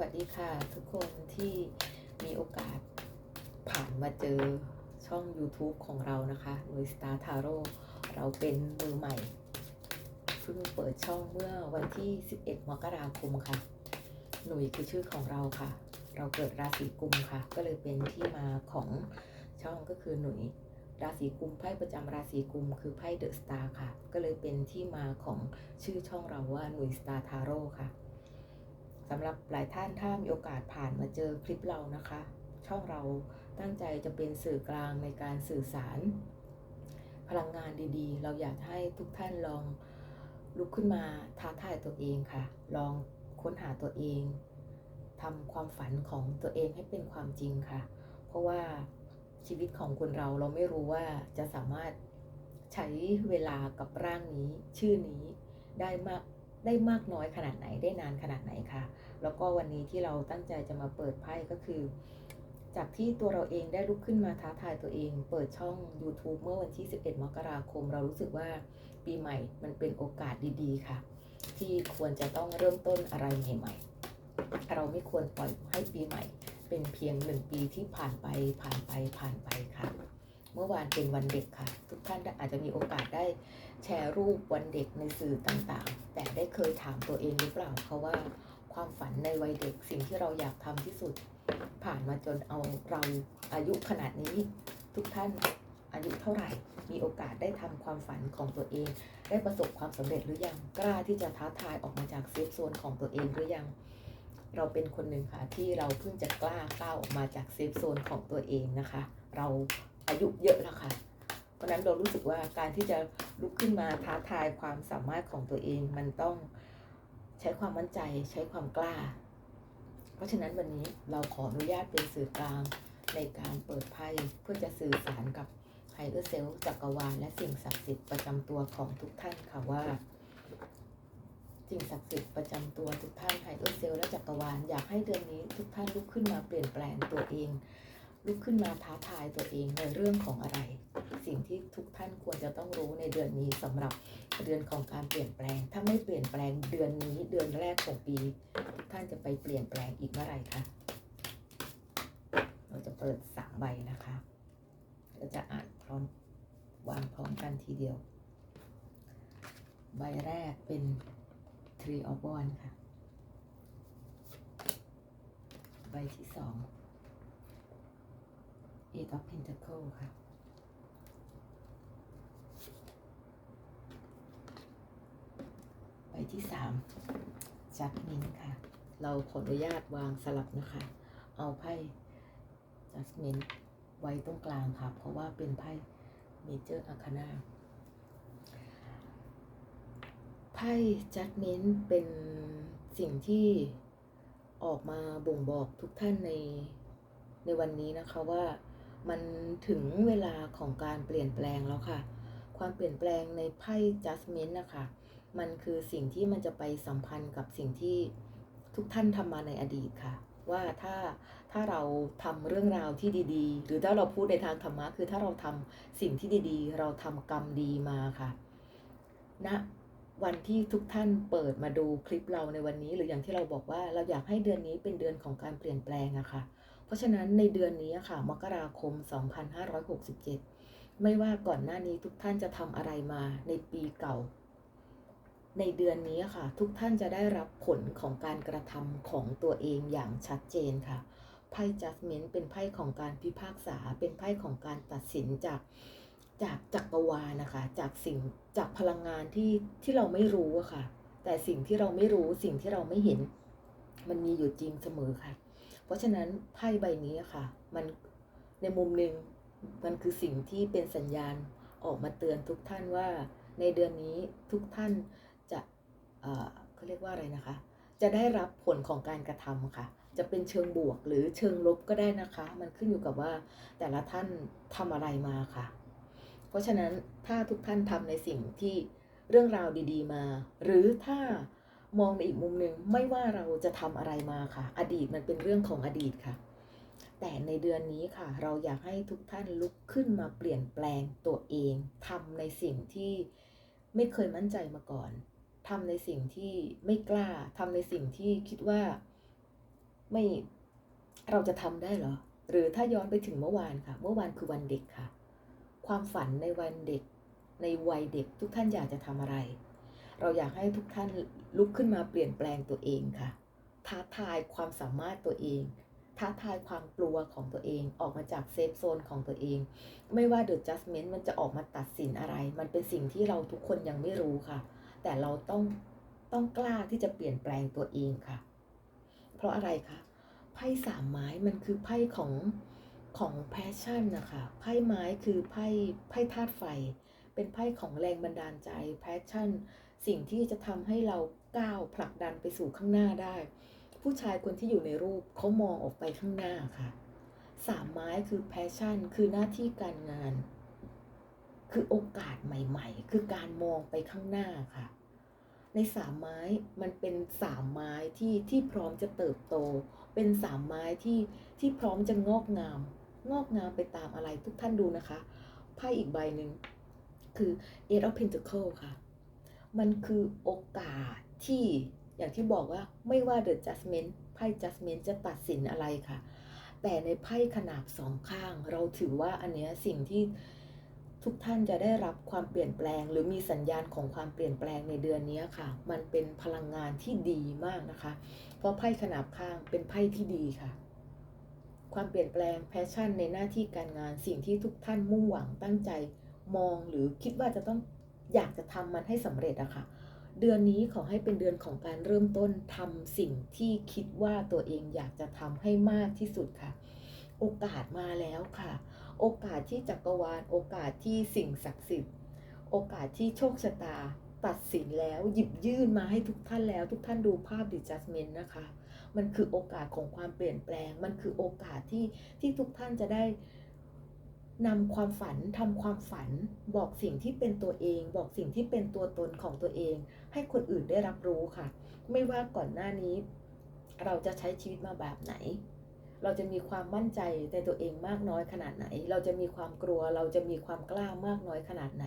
วัสดีค่ะ ทุกคนที่มีโอกาสผ่านมาเจอช่อง YouTube ของเรานะคะหน่วย Star Tarot เราเป็นมือใหม่เพิ่งเปิดช่องเมื่อวันที่ 11 มกราคมค่ะ หนุ่ยคือชื่อของเราค่ะ เราเกิดราศีกุมค่ะ ก็เลยเป็นที่มาของช่องก็คือหนุ่ยราศีกุมไพ่ประจำราศีกุมคือไพ่เดอะสตาร์ค่ะ ก็เลยเป็นที่มาของชื่อช่องเราว่าหนุ่ย Star Tarot ค่ะ สำหรับหลายท่านถ้ามีโอกาสผ่านมาเจอคลิปเรานะคะ ช่องเราตั้งใจจะเป็นสื่อกลางในการสื่อสาร พลังงานดีๆ เราอยากให้ทุกท่านลองลุกขึ้นมาท้าทายตัวเองค่ะ ลองค้นหาตัวเองทำความฝันของตัวเองให้เป็นความจริงค่ะ เพราะว่าชีวิตของคนเราเราไม่รู้ว่าจะสามารถใช้เวลากับร่างนี้ ชื่อนี้ได้มาก ได้มากน้อยขนาดไหนได้นานขนาดไหนคะแล้วก็วันนี้ที่เราตั้งใจจะมาเปิดไพ่ก็คือ จากที่ตัวเราเองได้ลุกขึ้นมาท้าทายตัวเอง เปิดช่อง YouTube เมื่อวันที่ 11 มกราคม เรารู้สึกว่าปีใหม่มันเป็นโอกาสดีๆ ค่ะ ที่ควรจะต้องเริ่มต้นอะไรใหม่ๆ เราไม่ควรปล่อยให้ปีใหม่ เป็นเพียงหนึ่งปีที่ผ่านไปผ่านไปผ่านไปค่ะ เมื่อวานเป็นวันเด็กค่ะ ทุกท่านอาจจะมีโอกาสได้ แชร์รูปวันเด็กในสื่อต่างๆ แต่ได้เคยถามตัวเองหรือเปล่าเพราะว่า ความฝันในวัยเด็กสิ่งที่เราอยากทำที่สุด ผ่านมาจนเอาเราอายุขนาดนี้ ทุกท่านอายุเท่าไหร่ มีโอกาสได้ทำความฝันของตัวเอง ได้ประสบความสำเร็จหรือยังกล้าที่จะท้าทายออกมาจากเซฟโซนของตัวเองหรือยัง เราเป็นคนหนึ่งค่ะที่เราเพิ่งจะกล้าก้าวออกมาจากเซฟโซนของตัวเองนะคะ เราอายุเยอะแล้วค่ะ เพราะนั้นเรารู้สึกว่าการที่จะลุกขึ้นมาท้าทายความสามารถของตัวเอง มันต้องใช้ความมั่นใจใช้ความกล้า เพราะฉะนั้นวันนี้เราขออนุญาตเป็นสื่อกลางในการเปิดไพ่เพื่อจะสื่อสารกับไฮเออร์เซลจักรวาลและสิ่งศักดิ์สิทธิ์ประจำตัวของทุกท่านค่ะว่าสิ่งศักดิ์สิทธิ์ประจำตัวทุกท่านไฮเออร์เซลและจักรวาลอยากให้เดือนนี้ทุกท่านลุกขึ้นมาเปลี่ยนแปลงตัวเอง ลุกขึ้นมาท้าทายตัวเองในเรื่องของอะไร สิ่งที่ทุกท่านควรจะต้องรู้ในเดือนนี้สำหรับเดือนของการเปลี่ยนแปลง ถ้าไม่เปลี่ยนแปลงเดือนนี้เดือนแรกของปี ท่านจะไปเปลี่ยนแปลงอีกเมื่อไหร่คะเราจะเปิดสามใบนะคะเราจะอ่านพร้อมวางพร้อมกันทีเดียว ใบแรกเป็น Tree of Wands ค่ะ ใบที่สอง Eight of Pentacles ค่ะ บที่สามจัดมินค่ะ เราขออนุญาตวางสลับนะคะ เอาไพ่จัสมินไว้ตรงกลางค่ะ เพราะว่าเป็นไพ่เมเจอร์อาคานาไพ่จัดมินเป็นสิ่งที่ออกมาบ่งบอกทุกท่านในในวันนี้นะคะว่ามันถึงเวลาของการเปลี่ยนแปลงแล้วค่ะ ความเปลี่ยนแปลงในไพ่ Judgment นะคะ มันคือสิ่งที่มันจะไปสัมพันธ์กับสิ่งที่ทุกท่านทำมาในอดีตค่ะ ว่าถ้าถ้าเราทำเรื่องราวที่ดีๆ หรือถ้าเราพูดในทางธรรมะคือถ้าเราทำสิ่งที่ดีๆ เราทำกรรมดีมาค่ะณนะวันที่ทุกท่านเปิดมาดูคลิปเราในวันนี้ หรืออย่างที่เราบอกว่าเราอยากให้เดือนนี้เป็นเดือนของการเปลี่ยนแปลงอะค่ะ เพราะฉะนั้นในเดือนนี้ค่ะ มกราคม 2567 ไม่ว่าก่อนหน้านี้ทุกท่านจะทำอะไรมาในปีเก่า ในเดือนนี้ค่ะ ทุกท่านจะได้รับผลของการกระทำของตัวเองอย่างชัดเจนค่ะไพ่ judgment เป็นไพ่ของการพิพากษา เป็นไพ่ของการตัดสินจากจากจักรวาลนะคะ จากสิ่งจากพลังงานที่ที่เราไม่รู้อะค่ะ แต่สิ่งที่เราไม่รู้สิ่งที่เราไม่เห็น มันมีอยู่จริงเสมอค่ะ เพราะฉะนั้นไพ่ใบนี้ค่ะ มันในมุมหนึ่งมันคือสิ่งที่เป็นสัญญาณออกมาเตือนทุกท่านว่า ในเดือนนี้ทุกท่าน เขาเรียกว่าอะไรนะคะ จะได้รับผลของการกระทำค่ะ จะเป็นเชิงบวกหรือเชิงลบก็ได้นะคะ มันขึ้นอยู่กับว่าแต่ละท่านทำอะไรมาค่ะ เพราะฉะนั้นถ้าทุกท่านทำในสิ่งที่เรื่องราวดีๆมา หรือถ้ามองในอีกมุมหนึ่งไม่ว่าเราจะทำอะไรมาค่ะ อดีตมันเป็นเรื่องของอดีตค่ะ แต่ในเดือนนี้ค่ะ เราอยากให้ทุกท่านลุกขึ้นมาเปลี่ยนแปลงตัวเองทำในสิ่งที่ไม่เคยมั่นใจมาก่อน ทำในสิ่งที่ไม่กล้าทำในสิ่งที่คิดว่าไม่เราจะทำได้เหรอ หรือถ้าย้อนไปถึงเมื่อวานค่ะ เมื่อวานคือวันเด็กค่ะ ความฝันในวันเด็ก ในวัยเด็กทุกท่านอยากจะทำอะไร เราอยากให้ทุกท่านลุกขึ้นมาเปลี่ยนแปลงตัวเองค่ะ ท้าทายความสามารถตัวเองท้าทายความกลัวของตัวเองออกมาจากเซฟโซนของตัวเอง ไม่ว่า The Judgment มันจะออกมาตัดสินอะไร มันเป็นสิ่งที่เราทุกคนยังไม่รู้ค่ะ แต่เราต้องต้องกล้าที่จะเปลี่ยนแปลงตัวเองค่ะ เพราะอะไรคะไพ่สามไม้มันคือไพ่ของของแพชชั่นนะคะไพ่ไม้คือไพ่ไพ่ธาตุไฟ เป็นไพ่ของแรงบันดาลใจแพชชั่น สิ่งที่จะทำให้เราก้าวผลักดันไปสู่ข้างหน้าได้ ผู้ชายคนที่อยู่ในรูปเขามองออกไปข้างหน้าค่ะสามไม้คือแพชชั่น คือหน้าที่การงาน คือโอกาสใหม่ ๆ คือการมองไปข้างหน้าค่ะ ในสามไม้มันเป็นสามไม้ที่ที่พร้อมจะเติบโต เป็นสามไม้ที่ที่พร้อมจะงอกงาม งอกงามไปตามอะไรทุกท่านดูนะคะไพ่อีกใบหนึ่งคือ Eight of Pentacles ค่ะ มันคือโอกาสที่อย่างที่บอกว่าไม่ว่า The Judgment ไพ่ Judgment จะตัดสินอะไรค่ะ แต่ในไพ่ขนาบสองข้าง เราถือว่าอันเนี้ยสิ่งที่ ทุกท่านจะได้รับความเปลี่ยนแปลง หรือมีสัญญาณของความเปลี่ยนแปลงในเดือนนี้ค่ะ มันเป็นพลังงานที่ดีมากนะคะ เพราะไพ่ขนาบข้างเป็นไพ่ที่ดีค่ะ ความเปลี่ยนแปลงแพชชั่นในหน้าที่การงานสิ่งที่ทุกท่านมุ่งหวังตั้งใจมองหรือคิดว่าจะต้องอยากจะทำมันให้สำเร็จอะค่ะ เดือนนี้ขอให้เป็นเดือนของการเริ่มต้นทำสิ่งที่คิดว่าตัวเองอยากจะทำให้มากที่สุดค่ะ โอกาสมาแล้วค่ะ โอกาสที่จักรวาล โอกาสที่สิ่งศักดิ์สิทธิ์ โอกาสที่โชคชะตา ตัดสินแล้วหยิบยื่นมาให้ทุกท่านแล้ว ทุกท่านดูภาพดิจัสเมนนะคะ มันคือโอกาสของความเปลี่ยนแปลง มันคือโอกาสที่ที่ทุกท่านจะได้นำความฝันทำความฝัน บอกสิ่งที่เป็นตัวเอง บอกสิ่งที่เป็นตัวตนของตัวเอง ให้คนอื่นได้รับรู้ค่ะ ไม่ว่าก่อนหน้านี้ เราจะใช้ชีวิตมาแบบไหน เราจะมีความมั่นใจในตัวเองมากน้อยขนาดไหน เราจะมีความกลัว เราจะมีความกล้ามากน้อยขนาดไหน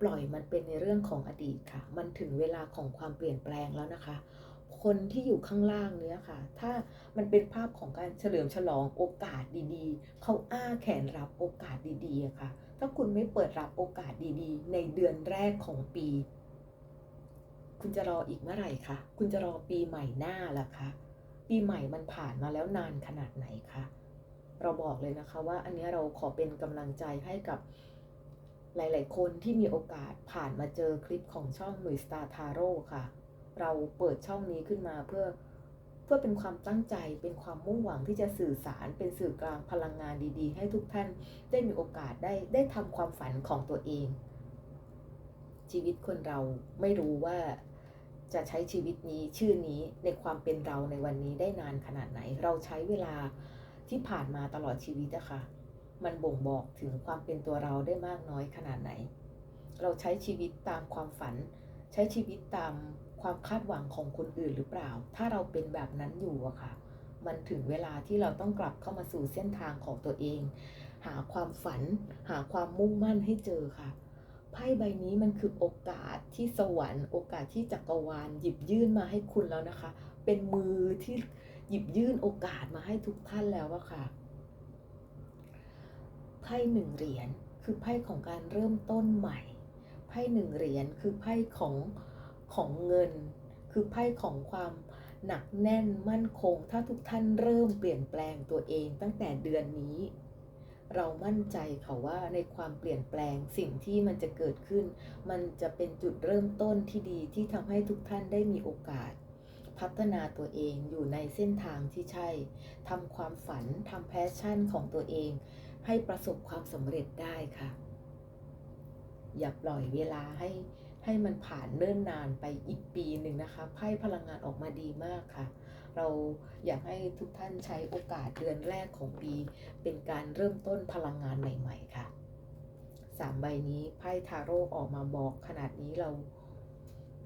ปล่อยมันเป็นในเรื่องของอดีตค่ะ มันถึงเวลาของความเปลี่ยนแปลงแล้วนะคะ คนที่อยู่ข้างล่างเนี้ยค่ะ ถ้ามันเป็นภาพของการเฉลิมฉลองโอกาสดีๆ เขาอ้าแขนรับโอกาสดีๆค่ะ ถ้าคุณไม่เปิดรับโอกาสดีๆ ในเดือนแรกของปี คุณจะรออีกเมื่อไหร่คะ คุณจะรอปีใหม่หน้าล่ะคะ ปีใหม่มันผ่านมาแล้วนานขนาดไหนคะเราบอกเลยนะคะว่าอันนี้เราขอเป็นกำลังใจให้กับหลาย ๆ คนที่มีโอกาสผ่านมาเจอคลิปของช่องหลุยสตาร์ทาโร่ค่ะ เราเปิดช่องนี้ขึ้นมาเพื่อเพื่อเป็นความตั้งใจเป็นความมุ่งหวังที่จะสื่อสารเป็นสื่อกลางพลังงานดีๆ ให้ทุกท่านได้มีโอกาสได้ได้ทำความฝันของตัวเอง ชีวิตคนเราไม่รู้ว่า จะใช้ชีวิตนี้ชื่อนี้ในความเป็นเราในวันนี้ได้นานขนาดไหน เราใช้เวลาที่ผ่านมาตลอดชีวิตอะค่ะมันบ่งบอกถึงความเป็นตัวเราได้มากน้อยขนาดไหน เราใช้ชีวิตตามความฝัน ใช้ชีวิตตามความคาดหวังของคนอื่นหรือเปล่า ถ้าเราเป็นแบบนั้นอยู่อะค่ะ มันถึงเวลาที่เราต้องกลับเข้ามาสู่เส้นทางของตัวเอง หาความฝัน หาความมุ่งมั่นให้เจอค่ะ ไพ่ใบนี้มันคือโอกาสที่สวรรค์ โอกาสที่จักรวาลหยิบยื่นมาให้คุณแล้วนะคะ เป็นมือที่หยิบยื่นโอกาสมาให้ทุกท่านแล้วอะค่ะไพ่หนึ่งเหรียญคือไพ่ของการเริ่มต้นใหม่ไพ่หนึ่งเหรียญคือไพ่ของของเงิน คือไพ่ของความหนักแน่นมั่นคง ถ้าทุกท่านเริ่มเปลี่ยนแปลงตัวเองตั้งแต่เดือนนี้ เรามั่นใจค่ะว่าในความเปลี่ยนแปลงสิ่งที่มันจะเกิดขึ้น มันจะเป็นจุดเริ่มต้นที่ดีที่ทำให้ทุกท่านได้มีโอกาส พัฒนาตัวเองอยู่ในเส้นทางที่ใช่ทำความฝันทำแพชชั่นของตัวเอง ให้ประสบความสำเร็จได้ค่ะ อย่าปล่อยเวลาให้ให้มันผ่านเนิ่นนานไปอีกปีหนึ่งนะคะไพ่พลังงานออกมาดีมากค่ะ เราอยากให้ทุกท่านใช้โอกาสเดือนแรกของปี เป็นการเริ่มต้นพลังงานใหม่ๆค่ะสามใบนี้ไพ่ทาโร่ออกมาบอกขนาดนี้เรา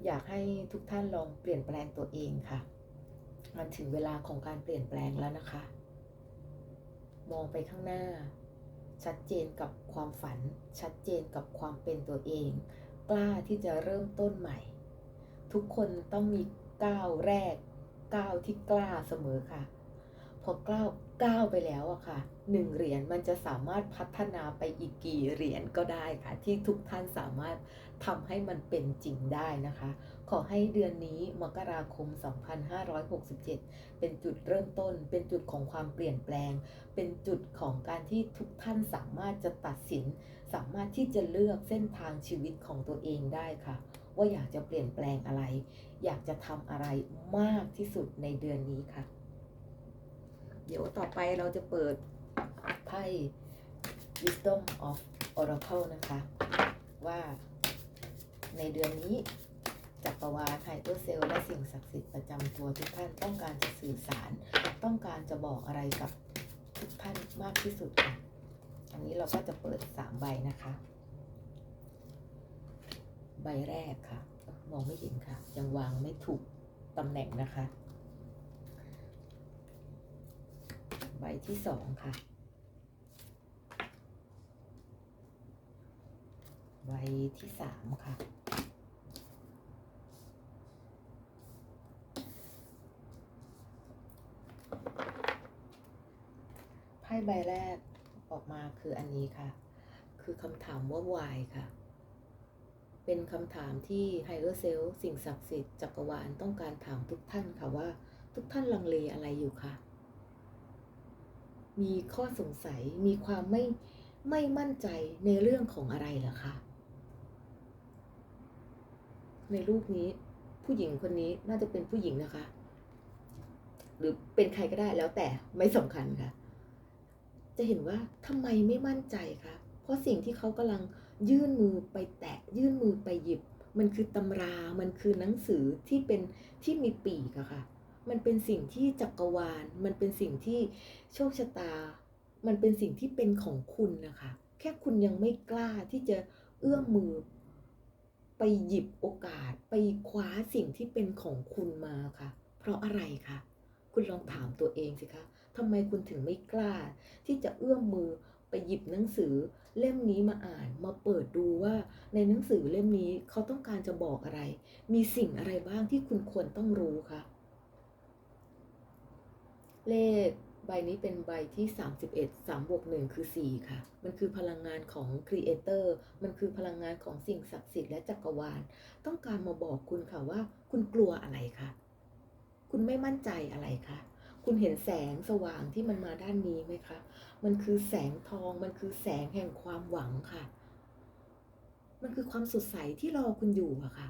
อยากให้ทุกท่านลองเปลี่ยนแปลงตัวเองค่ะ มันถึงเวลาของการเปลี่ยนแปลงแล้วนะคะ มองไปข้างหน้า ชัดเจนกับความฝัน ชัดเจนกับความเป็นตัวเอง กล้าที่จะเริ่มต้นใหม่ ทุกคนต้องมีก้าวแรก ก้าวที่กล้าเสมอค่ะ พอก้าวก้าวไปแล้วอะค่ะหนึ่งเหรียญมันจะสามารถพัฒนาไปอีกกี่เหรียญก็ได้ค่ะ ที่ทุกท่านสามารถทำให้มันเป็นจริงได้นะคะ ขอให้เดือนนี้มกราคม 2567 เป็นจุดเริ่มต้น เป็นจุดของความเปลี่ยนแปลง เป็นจุดของการที่ทุกท่านสามารถจะตัดสิน สามารถที่จะเลือกเส้นทางชีวิตของตัวเองได้ค่ะ ว่าอยากจะเปลี่ยนแปลงอะไร อยากจะทำอะไรมากที่สุดในเดือนนี้ค่ะ เดี๋ยวต่อไปเราจะเปิดไพ่ Wisdom of Oracle นะคะ ว่าในเดือนนี้จักรวาลไฮเปอร์เซลและสิ่งศักดิ์สิทธิ์ประจำตัวทุกท่านต้องการจะสื่อสาร ต้องการจะบอกอะไรกับทุกท่านมากที่สุดค่ะ อันนี้เราก็จะเปิด 3 ใบนะคะ ใบแรกค่ะ มองไม่เห็นค่ะ ยังวางไม่ถูกตำแหน่งนะคะ ใบที่สองค่ะ ใบที่สามค่ะ ไพ่ใบแรกออกมาคืออันนี้ค่ะ คือคำถามว่า why ค่ะ เป็นคำถามที่ higher self สิ่งศักดิ์สิทธิ์จักรวาลต้องการถามทุกท่านค่ะว่า ทุกท่านลังเลอะไรอยู่คะมีข้อสงสัยมีความไม่ไม่มั่นใจในเรื่องของอะไรเหรอคะในรูปนี้ผู้หญิงคนนี้น่าจะเป็นผู้หญิงนะคะ หรือเป็นใครก็ได้แล้วแต่ไม่สำคัญค่ะ จะเห็นว่าทำไมไม่มั่นใจคะเพราะสิ่งที่เขากำลัง ยื่นมือไปแตะ ยื่นมือไปหยิบ มันคือตำรา มันคือหนังสือที่เป็นที่มีปีกอะค่ะ มันเป็นสิ่งที่จักรวาล มันเป็นสิ่งที่โชคชะตา มันเป็นสิ่งที่เป็นของคุณนะคะ แค่คุณยังไม่กล้าที่จะเอื้อมมือ ไปหยิบโอกาส ไปคว้าสิ่งที่เป็นของคุณมาค่ะ เพราะอะไรคะ คุณลองถามตัวเองสิคะทำไมคุณถึงไม่กล้า ที่จะเอื้อมมือไปหยิบหนังสือ เล่มนี้มาอ่านมาเปิดดูว่าในหนังสือเล่มนี้เขาต้องการจะบอกอะไร มีสิ่งอะไรบ้างที่คุณควรต้องรู้คะเลขใบนี้เป็นใบที่ 31 3บวก1คือ 4 ค่ะ มันคือพลังงานของครีเอเตอร์ มันคือพลังงานของสิ่งศักดิ์สิทธิ์และจักรวาล ต้องการมาบอกคุณค่ะว่า คุณกลัวอะไรคะ คุณไม่มั่นใจอะไรคะ คุณเห็นแสงสว่างที่มันมาด้านนี้ไหมคะ มันคือแสงทอง มันคือแสงแห่งความหวังค่ะ มันคือความสดใสที่รอคุณอยู่อะค่ะ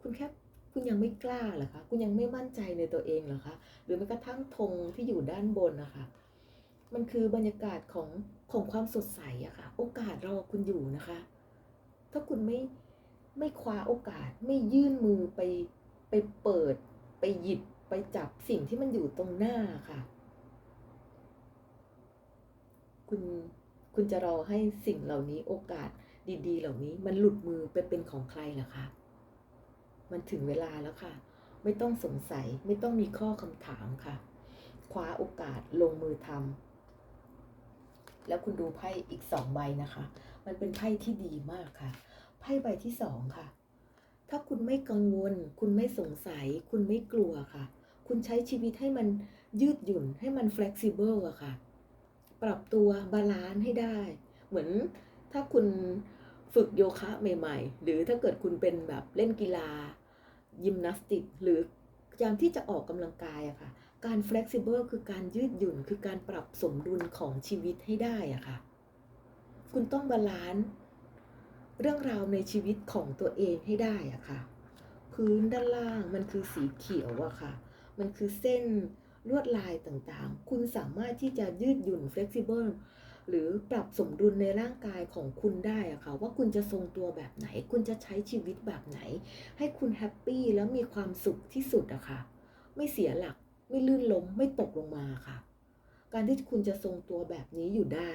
คุณแค่คุณยังไม่กล้าเหรอคะ คุณยังไม่มั่นใจในตัวเองเหรอคะ หรือแม้กระทั่งธงที่อยู่ด้านบนนะคะ มันคือบรรยากาศของของความสดใสอะค่ะ โอกาสรอคุณอยู่นะคะ ถ้าคุณไม่ไม่คว้าโอกาสไม่ยื่นมือไปไปเปิดไปหยิบ ไปจับสิ่งที่มันอยู่ตรงหน้าค่ะ คุณคุณจะรอให้สิ่งเหล่านี้โอกาสดีๆ เหล่านี้มันหลุดมือไปเป็นของใครล่ะคะ มันถึงเวลาแล้วค่ะ ไม่ต้องสงสัยไม่ต้องมีข้อคำถามค่ะ คว้าโอกาสลงมือทำแล้วคุณดูไพ่อีกสองใบนะคะ มันเป็นไพ่ที่ดีมากค่ะ ไพ่ใบที่สองค่ะ ถ้าคุณไม่กังวล คุณไม่สงสัย คุณไม่กลัวค่ะ คุณใช้ชีวิตให้มันยืดหยุ่นให้มัน flexible อะค่ะ ปรับตัวบาลานซ์ให้ได้ เหมือนถ้าคุณฝึกโยคะใหม่ ๆ หรือถ้าเกิดคุณเป็นแบบเล่นกีฬา ยิมนาสติก หรือพยายามที่จะออกกำลังกายอะค่ะ การ flexible คือการยืดหยุ่น คือการปรับสมดุลของชีวิตให้ได้อะค่ะ คุณต้องบาลานซ์เรื่องราวในชีวิตของตัวเองให้ได้อะค่ะ พื้นด้านล่างมันคือสีเขียวอะค่ะ มันคือเส้นลวดลายต่างๆ คุณสามารถที่จะยืดหยุ่น flexible หรือปรับสมดุลในร่างกายของคุณได้อะค่ะว่าคุณจะทรงตัวแบบไหน คุณจะใช้ชีวิตแบบไหน ให้คุณแฮปปี้แล้วมีความสุขที่สุดอะค่ะ ไม่เสียหลัก ไม่ลื่นล้ม ไม่ตกลงมาค่ะ การที่คุณจะทรงตัวแบบนี้อยู่ได้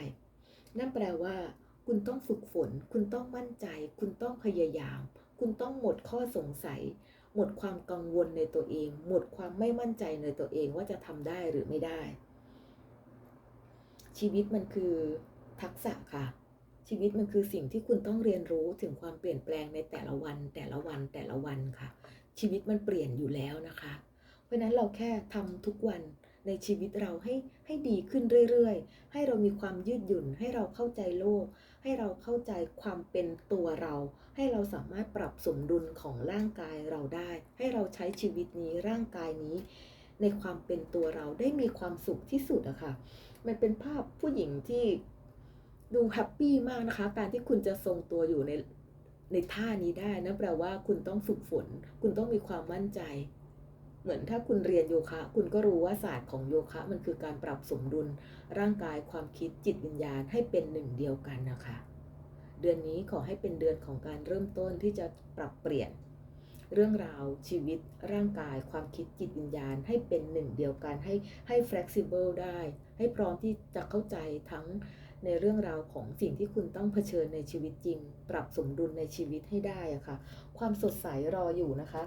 นั่นแปลว่า คุณต้องฝึกฝน คุณต้องมั่นใจ คุณต้องพยายาม คุณต้องหมดข้อสงสัย หมดความกังวลในตัวเอง หมดความไม่มั่นใจในตัวเองว่าจะทำได้หรือไม่ได้ ชีวิตมันคือทักษะค่ะ ชีวิตมันคือสิ่งที่คุณต้องเรียนรู้ถึงความเปลี่ยนแปลงในแต่ละวัน แต่ละวันแต่ละวันค่ะ ชีวิตมันเปลี่ยนอยู่แล้วนะคะ เพราะนั้นเราแค่ทำทุกวันในชีวิตเราให้ให้ดีขึ้นเรื่อยๆ ให้เรามีความยืดหยุ่น ให้เราเข้าใจโลก ให้เราเข้าใจความเป็นตัวเรา ให้เราสามารถปรับสมดุลของร่างกายเราได้ ให้เราใช้ชีวิตนี้ร่างกายนี้ ในความเป็นตัวเราได้มีความสุขที่สุดอะค่ะ มันเป็นภาพผู้หญิงที่ดูแฮปปี้มากนะคะ การที่คุณจะทรงตัวอยู่ในในท่านี้ได้นะแปลว่าคุณต้องฝึกฝน คุณต้องมีความมั่นใจ เหมือนถ้าคุณเรียนโยคะ คุณก็รู้ว่าศาสตร์ของโยคะ มันคือการปรับสมดุลร่างกายความคิดจิตวิญญาณให้เป็นหนึ่งเดียวกันนะคะ เดือนนี้ขอให้เป็นเดือนของการเริ่มต้นที่จะปรับเปลี่ยน เรื่องราวชีวิต ร่างกาย ความคิดจิตวิญญาณ ให้เป็นหนึ่งเดียวกันให้ให้ flexible ได้ ให้พร้อมที่จะเข้าใจทั้งในเรื่องราวของสิ่งที่คุณต้องเผชิญในชีวิตจริง ปรับสมดุลในชีวิตให้ได้อะค่ะ ความสดใสรออยู่นะคะ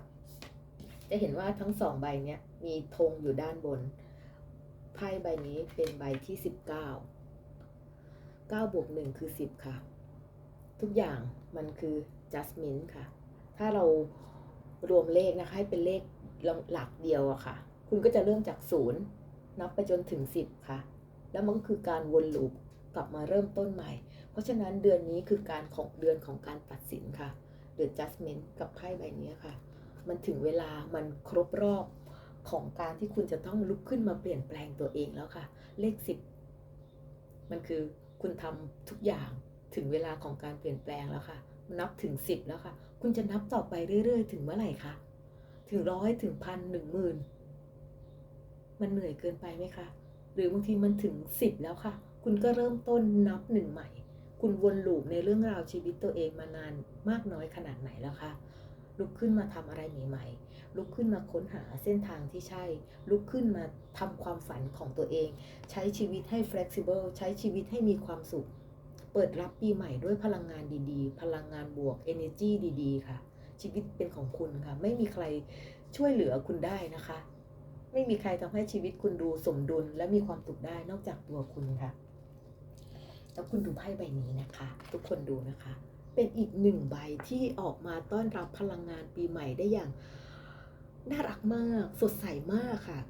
จะเห็นว่าทั้งสองใบเนี้ยมีธงอยู่ด้านบน ไพ่ใบนี้เป็นใบที่19 9บวก1คือ10ค่ะ ทุกอย่างมันคือ justment ค่ะ ถ้าเรารวมเลขนะคะ ให้เป็นเลขหลักเดียวอะค่ะ คุณก็จะเริ่มจาก0นับไปจนถึง10ค่ะ แล้วมันก็คือการวนลูปกลับมาเริ่มต้นใหม่ เพราะฉะนั้นเดือนนี้คือการของเดือนของการตัดสินค่ะ The Judgment กับไพ่ใบนี้ค่ะ มันถึงเวลามันครบรอบของการที่คุณจะต้องลุกขึ้นมาเปลี่ยนแปลงตัวเองแล้วค่ะ เลขสิบมันคือคุณทำทุกอย่างถึงเวลาของการเปลี่ยนแปลงแล้วค่ะ นับถึงสิบแล้วค่ะ คุณจะนับต่อไปเรื่อย ๆ ถึงเมื่อไหร่คะถึงร้อยถึงพันหนึ่งหมื่นมันเหนื่อยเกินไปไหมคะ หรือบางทีมันถึงสิบแล้วค่ะ คุณก็เริ่มต้นนับหนึ่งใหม่ คุณวนลูปในเรื่องราวชีวิตตัวเองมานานมากน้อยขนาดไหนแล้วคะ ลุกขึ้นมาทำอะไรใหม่ๆ ลุกขึ้นมาค้นหาเส้นทางที่ใช่ ลุกขึ้นมาทำความฝันของตัวเอง ใช้ชีวิตให้ flexible ใช้ชีวิตให้มีความสุข เปิดรับปีใหม่ด้วยพลังงานดีๆ พลังงานบวก energy ดีๆ ค่ะ ชีวิตเป็นของคุณค่ะ ไม่มีใครช่วยเหลือคุณได้นะคะ ไม่มีใครทำให้ชีวิตคุณดูสมดุลและมีความสุขได้นอกจากตัวคุณค่ะแล้วคุณดูไพ่ใบนี้นะคะ ทุกคนดูนะคะ เป็นอีกหนึ่งใบที่ออกมาต้อนรับพลังงานปีใหม่ได้อย่าง น่ารักมาก สดใสมากค่ะ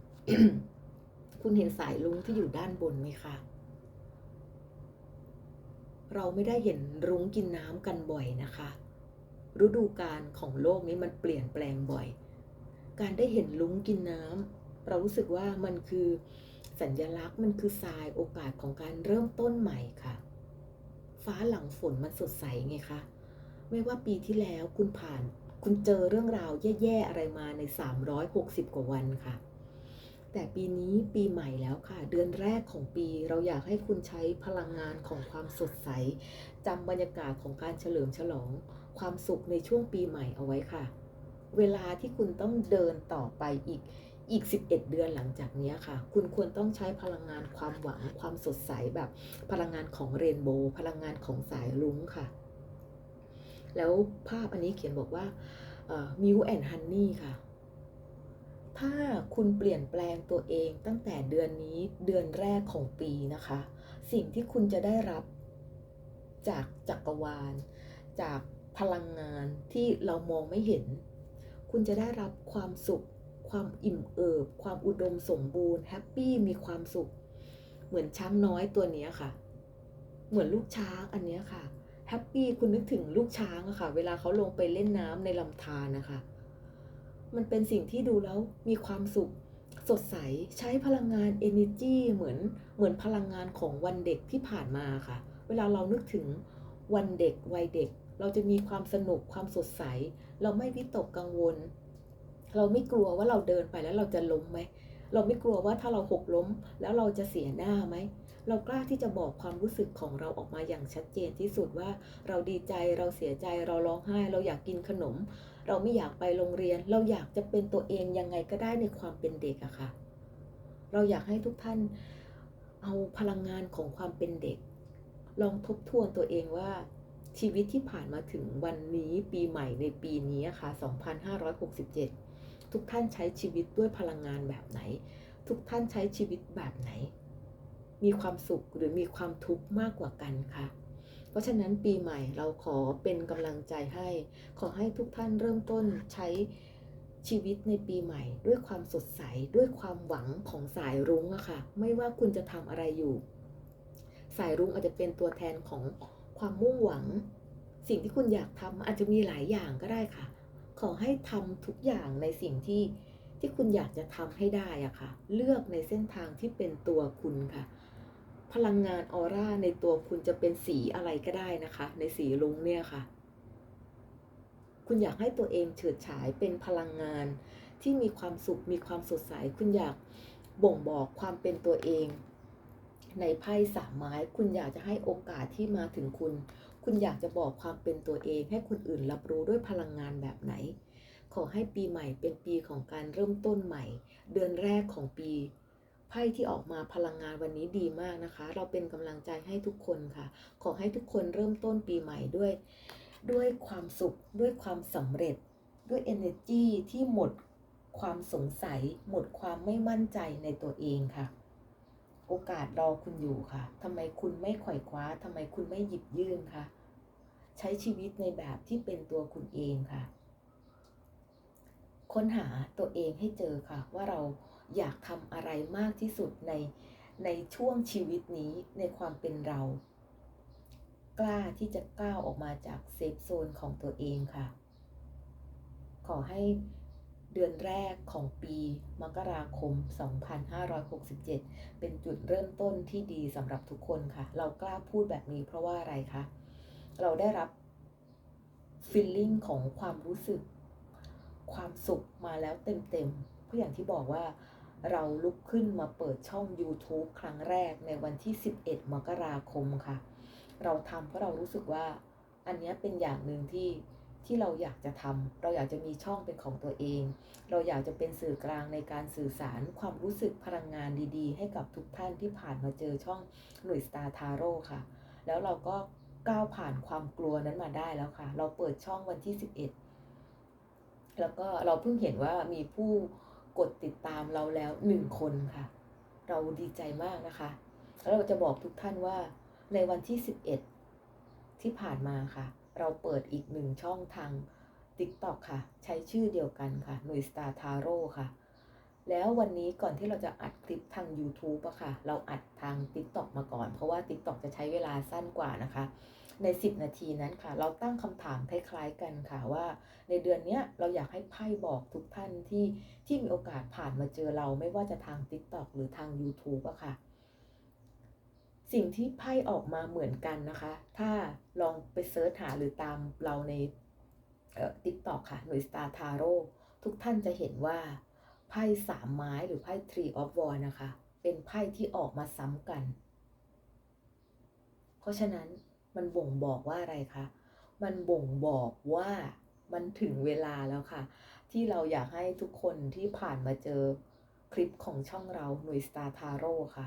คุณเห็นสายลุงที่อยู่ด้านบนไหมคะ เราไม่ได้เห็นรุ้งกินน้ำกันบ่อยนะคะ ฤดูกาลของโลกนี้มันเปลี่ยนแปลงบ่อย การได้เห็นลุงกินน้ำเรารู้สึกว่ามันคือสัญญลักษณ์มันคือทรายโอกาสของการเริ่มต้นใหม่ค่ะ ฟ้าหลังฝนมันสดใสไงคะ ไม่ว่าปีที่แล้วคุณผ่าน คุณเจอเรื่องราวแย่ๆอะไรมาใน 360 กว่าวันค่ะ แต่ปีนี้ปีใหม่แล้วค่ะ เดือนแรกของปีเราอยากให้คุณใช้พลังงานของความสดใสจำบรรยากาศของการเฉลิมฉลองความสุขในช่วงปีใหม่เอาไว้ค่ะ เวลาที่คุณต้องเดินต่อไปอีก อีก 11 เดือนหลังจากนี้ค่ะ คุณควรต้องใช้พลังงานความหวังความสดใสแบบพลังงานของเรนโบว์พลังงานของสายรุ้งค่ะ แล้วภาพอันนี้เขียนบอกว่ามิวแอนฮันนี่ค่ะ ถ้าคุณเปลี่ยนแปลงตัวเองตั้งแต่เดือนนี้เดือนแรกของปีนะคะ สิ่งที่คุณจะได้รับจากจักรวาล จากพลังงานที่เรามองไม่เห็น คุณจะได้รับความสุข ความอิ่มเอิบ ความอุดมสมบูรณ์แฮปปี้มีความสุข เหมือนช้างน้อยตัวนี้ค่ะ เหมือนลูกช้างอันนี้ค่ะแฮปปี้คุณนึกถึงลูกช้างอะค่ะ เวลาเขาลงไปเล่นน้ำในลำธารนะคะ มันเป็นสิ่งที่ดูแล้วมีความสุขสดใสใช้พลังงาน energy เหมือนเหมือนพลังงานของวันเด็กที่ผ่านมาค่ะ เวลาเรานึกถึงวันเด็กวัยเด็ก เราจะมีความสนุกความสดใส เราไม่วิตกกังวล เราไม่กลัวว่าเราเดินไปแล้วเราจะล้มไหม เราไม่กลัวว่าถ้าเราหกล้ม แล้วเราจะเสียหน้าไหม เรากล้าที่จะบอกความรู้สึกของเราออกมาอย่างชัดเจนที่สุดว่า เราดีใจเราเสียใจเราร้องไห้ เราอยากกินขนม เราไม่อยากไปโรงเรียน เราอยากจะเป็นตัวเองยังไงก็ได้ในความเป็นเด็กอะค่ะ เราอยากให้ทุกท่านเอาพลังงานของความเป็นเด็ก ลองทบทวนตัวเองว่าชีวิตที่ผ่านมาถึงวันนี้ปีใหม่ในปีนี้ค่ะ 2567 ทุกท่านใช้ชีวิตด้วยพลังงานแบบไหน ทุกท่านใช้ชีวิตแบบไหน มีความสุขหรือมีความทุกข์มากกว่ากันค่ะ เพราะฉะนั้นปีใหม่เราขอเป็นกำลังใจให้ ขอให้ทุกท่านเริ่มต้นใช้ชีวิตในปีใหม่ ด้วยความสดใสด้วยความหวังของสายรุ้งอะค่ะ ไม่ว่าคุณจะทำอะไรอยู่ สายรุ้งอาจจะเป็นตัวแทนของความมุ่งหวัง สิ่งที่คุณอยากทำอาจจะมีหลายอย่างก็ได้ค่ะ ขอให้ทำทุกอย่างในสิ่งที่ที่คุณอยากจะทำให้ได้อะค่ะ เลือกในเส้นทางที่เป็นตัวคุณค่ะ พลังงานออร่าในตัวคุณจะเป็นสีอะไรก็ได้นะคะ ในสีรุ้งเนี่ยค่ะ คุณอยากให้ตัวเองเฉิดฉายเป็นพลังงานที่มีความสุขมีความสดใส คุณอยากบ่งบอกความเป็นตัวเอง ในไพ่สามไม้ คุณอยากจะให้โอกาสที่มาถึงคุณ คุณอยากจะบอกความเป็นตัวเอง ให้คนอื่นรับรู้ด้วยพลังงานแบบไหน ขอให้ปีใหม่เป็นปีของการเริ่มต้นใหม่ เดือนแรกของปี ไพ่ที่ออกมาพลังงานวันนี้ดีมากนะคะ เราเป็นกำลังใจให้ทุกคนค่ะ ขอให้ทุกคนเริ่มต้นปีใหม่ด้วย ด้วยความสุข ด้วยความสำเร็จ ด้วย energy ที่หมดความสงสัย หมดความไม่มั่นใจในตัวเองค่ะโอกาสรอคุณอยู่ค่ะ ทำไมคุณไม่ไขว่คว้า ทำไมคุณไม่หยิบยื่นคะ ใช้ชีวิตในแบบที่เป็นตัวคุณเองค่ะ ค้นหาตัวเองให้เจอค่ะ ว่าเราอยากทำอะไรมากที่สุดในในช่วงชีวิตนี้ในความเป็นเรา กล้าที่จะก้าวออกมาจากเซฟโซนของตัวเองค่ะ ขอให้เดือนแรกของปีมกราคม 2567 เป็นจุดเริ่มต้นที่ดีสำหรับทุกคนค่ะ เรากล้าพูดแบบนี้เพราะว่าอะไรคะ เราได้รับ feeling ของความรู้สึก ความสุขมาแล้วเต็มๆเพราะอย่างที่บอกว่าเราลุกขึ้นมาเปิดช่อง YouTube ครั้งแรกในวันที่ 11 มกราคมค่ะ เราทำเพราะเรารู้สึกว่า อันนี้เป็นอย่างหนึ่งที่ที่เราอยากจะทำ เราอยากจะมีช่องเป็นของตัวเอง เราอยากจะเป็นสื่อกลางในการสื่อสารความรู้สึกพลังงานดีๆ ให้กับทุกท่านที่ผ่านมาเจอช่องหน่วยสตาร์ทาโร่ค่ะ แล้วเราก็ ก้าวผ่านความกลัวนั้นมาได้แล้วค่ะ เราเปิดช่องวันที่ 11 แล้วก็เราเพิ่งเห็นว่ามีผู้กดติดตามเราแล้วหนึ่งคนค่ะ เราดีใจมากนะคะ แล้วเราจะบอกทุกท่านว่าในวันที่ 11 ที่ผ่านมาค่ะ เราเปิดอีกหนึ่งช่องทาง TikTok ค่ะ ใช้ชื่อเดียวกันค่ะหน่วย Star Taro ค่ะ แล้ววันนี้ก่อนที่เราจะอัดคลิปทาง YouTube อะค่ะ เราอัดทาง TikTok มาก่อน เพราะว่า TikTok จะใช้เวลาสั้นกว่านะคะ ใน 10 นาทีนั้นค่ะ เราตั้งคำถามคล้ายๆกันค่ะว่า ในเดือนนี้เราอยากให้ไพ่บอกทุกท่านที่ที่มีโอกาสผ่านมาเจอเราไม่ว่าจะทาง TikTok หรือทาง YouTube อะค่ะ สิ่งที่ไพ่ออกมาเหมือนกันนะคะ ถ้าลองไปเซิร์ชหาหรือตามเราในเอ่อ TikTok ค่ะหน่วย Star Tarot ทุกท่านจะเห็นว่า ไพ่สามไม้หรือไพ่ Tree of w a n d นะคะ เป็นไพ่ที่ออกมาซ้ำกัน เพราะฉะนั้นมันบ่งบอกว่าอะไรคะ มันบ่งบอกว่ามันถึงเวลาแล้วค่ะ ที่เราอยากให้ทุกคนที่ผ่านมาเจอคลิปของช่องเราหน่วย Star Tarot ค่ะ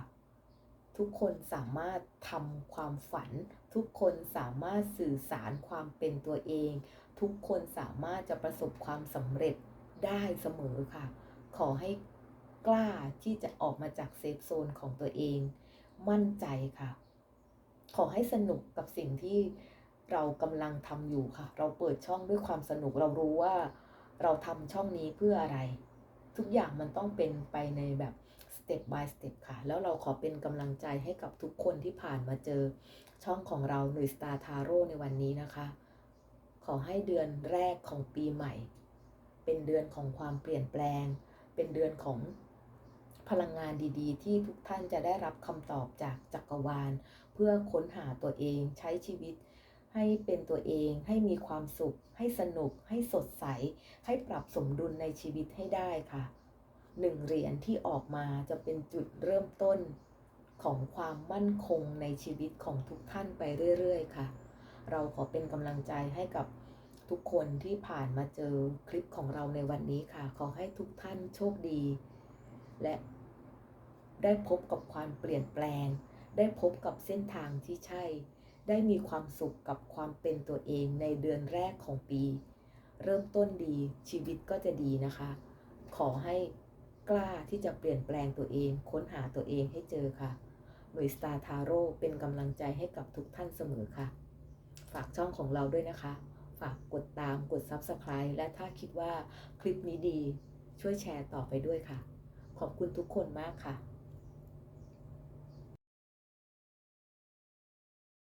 ทุกคนสามารถทำความฝัน ทุกคนสามารถสื่อสารความเป็นตัวเอง ทุกคนสามารถจะประสบความสำเร็จได้เสมอค่ะ ขอให้กล้าที่จะออกมาจากเซฟโซนของตัวเอง มั่นใจค่ะ ขอให้สนุกกับสิ่งที่เรากำลังทำอยู่ค่ะ เราเปิดช่องด้วยความสนุกเรารู้ว่า เราทำช่องนี้เพื่ออะไร ทุกอย่างมันต้องเป็นไปในแบบ step by step ค่ะ แล้วเราขอเป็นกำลังใจให้กับทุกคนที่ผ่านมาเจอช่องของเราหน่วย Star Tarot ในวันนี้นะคะ ขอให้เดือนแรกของปีใหม่ เป็นเดือนของความเปลี่ยนแปลง เป็นเดือนของพลังงานดีๆ ที่ทุกท่านจะได้รับคำตอบจากจักรวาล เพื่อค้นหาตัวเองใช้ชีวิต ให้เป็นตัวเองให้มีความสุข ให้สนุก ให้สดใส ให้ปรับสมดุลในชีวิตให้ได้ค่ะหนึ่งเหรียญที่ออกมาจะเป็นจุดเริ่มต้นของความมั่นคงในชีวิตของทุกท่านไปเรื่อย ๆ ค่ะ เราขอเป็นกำลังใจให้กับ ทุกคนที่ผ่านมาเจอคลิปของเราในวันนี้ค่ะ ขอให้ทุกท่านโชคดี และได้พบกับความเปลี่ยนแปลง ได้พบกับเส้นทางที่ใช่ ได้มีความสุขกับความเป็นตัวเองในเดือนแรกของปี เริ่มต้นดีชีวิตก็จะดีนะคะ ขอให้กล้าที่จะเปลี่ยนแปลงตัวเอง ค้นหาตัวเองให้เจอค่ะหน่วย Star Tarot เป็นกำลังใจให้กับทุกท่านเสมอค่ะ ฝากช่องของเราด้วยนะคะ ฝากกดตามกด Subscribe และถ้าคิดว่าคลิปนี้ดี ช่วยแชร์ต่อไปด้วยค่ะ ขอบคุณทุกคนมากค่ะ